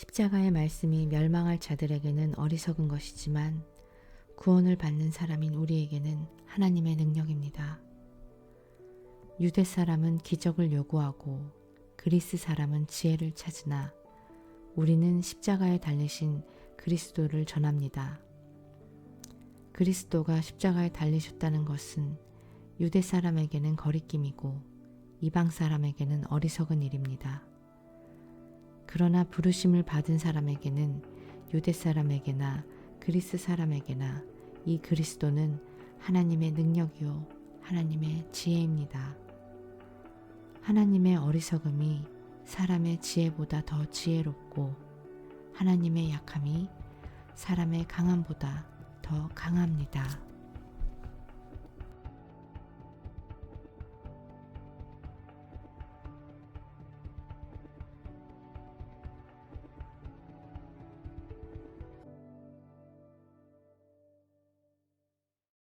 십자가의 말씀이 멸망할 자들에게는 어리석은 것이지만 구원을 받는 사람인 우리에게는 하나님의 능력입니다. 유대 사람은 기적을 요구하고 그리스 사람은 지혜를 찾으나 우리는 십자가에 달리신 그리스도를 전합니다. 그리스도가 십자가에 달리셨다는 것은 유대 사람에게는 거리낌이고 이방 사람에게는 어리석은 일입니다. 그러나 부르심을 받은 사람에게는 유대 사람에게나 그리스 사람에게나 이 그리스도는 하나님의 능력이요 하나님의 지혜입니다. 하나님의 어리석음이 사람의 지혜보다 더 지혜롭고 하나님의 약함이 사람의 강함보다 더 강합니다.